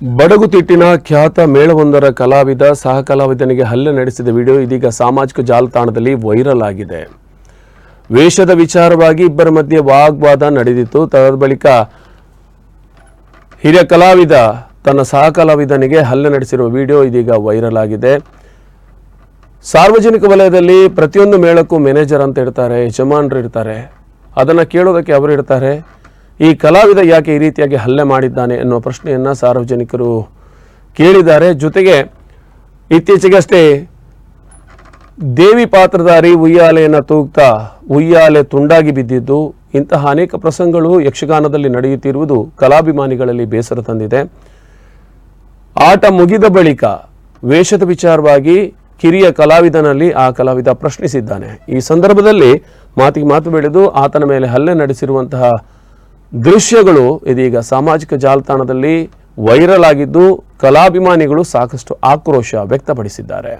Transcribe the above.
ಬಡಗುತಿಟ್ಟಿನ ಖ್ಯಾತ ಮೇಳವೊಂದರ ಕಲಾವಿದ ಸಹ ಕಲಾವಿದನಿಗೆ ಹಲ್ಲೆ ನಡೆಸಿದ ವಿಡಿಯೋ ಇದೀಗ ಸಾಮಾಜಿಕ ಜಾಲತಾಣದಲ್ಲಿ ವೈರಲ್ ಆಗಿದೆ. ವೇಷದ ವಿಚಾರವಾಗಿ ಇಬ್ಬರ ಮಧ್ಯೆ ವಾಗ್ವಾದ ನಡೆದಿತ್ತು. ತದ ಬಳಿಕ ಹಿರಿಯ ಕಲಾವಿದ ತನ್ನ ಸಹ ಕಲಾವಿದನಿಗೆ ಹಲ್ಲೆ ನಡೆಸಿರುವ ವಿಡಿಯೋ ಇದೀಗ ವೈರಲ್ ಆಗಿದೆ. ಸಾರ್ವಜನಿಕ ವಲಯದಲ್ಲಿ ಪ್ರತಿಯೊಂದು ಮೇಳಕ್ಕೂ ಮ್ಯಾನೇಜರ್ ಅಂತ ಇರ್ತಾರೆ ಯಜಮಾನರು ಇರ್ತಾರೆ ಅದನ್ನು ಕೇಳೋದಕ್ಕೆ ಅವರು ಇರ್ತಾರೆ ಈ ಕಲಾವಿದ ಯಾಕೆ ಈ ರೀತಿಯಾಗಿ ಹಲ್ಲೆ ಮಾಡಿದ್ದಾನೆ ಅನ್ನೋ ಪ್ರಶ್ನೆಯನ್ನು ಸಾರ್ವಜನಿಕರು ಕೇಳಿದ್ದಾರೆ. ಜೊತೆಗೆ ಇತ್ತೀಚೆಗಷ್ಟೇ ದೇವಿ ಪಾತ್ರಧಾರಿ ಉಯ್ಯಾಲೆಯನ್ನು ತೂಗ್ತಾ ಉಯ್ಯಾಲೆ ತುಂಡಾಗಿ ಬಿದ್ದಿದ್ದು ಇಂತಹ ಅನೇಕ ಪ್ರಸಂಗಗಳು ಯಕ್ಷಗಾನದಲ್ಲಿ ನಡೆಯುತ್ತಿರುವುದು ಕಲಾಭಿಮಾನಿಗಳಲ್ಲಿ ಬೇಸರ ತಂದಿದೆ. ಆಟ ಮುಗಿದ ಬಳಿಕ ವೇಷದ ವಿಚಾರವಾಗಿ ಕಿರಿಯ ಕಲಾವಿದನಲ್ಲಿ ಆ ಕಲಾವಿದ ಪ್ರಶ್ನಿಸಿದ್ದಾನೆ. ಈ ಸಂದರ್ಭದಲ್ಲಿ ಮಾತಿಗೆ ಮಾತು ಬೆಳೆದು ಆತನ ಮೇಲೆ ಹಲ್ಲೆ ನಡೆಸಿರುವಂತಹ ದೃಶ್ಯಗಳು ಇದೀಗ ಸಾಮಾಜಿಕ ಜಾಲತಾಣದಲ್ಲಿ ವೈರಲ್ ಆಗಿದ್ದು ಕಲಾಭಿಮಾನಿಗಳು ಸಾಕಷ್ಟು ಆಕ್ರೋಶ ವ್ಯಕ್ತಪಡಿಸಿದ್ದಾರೆ.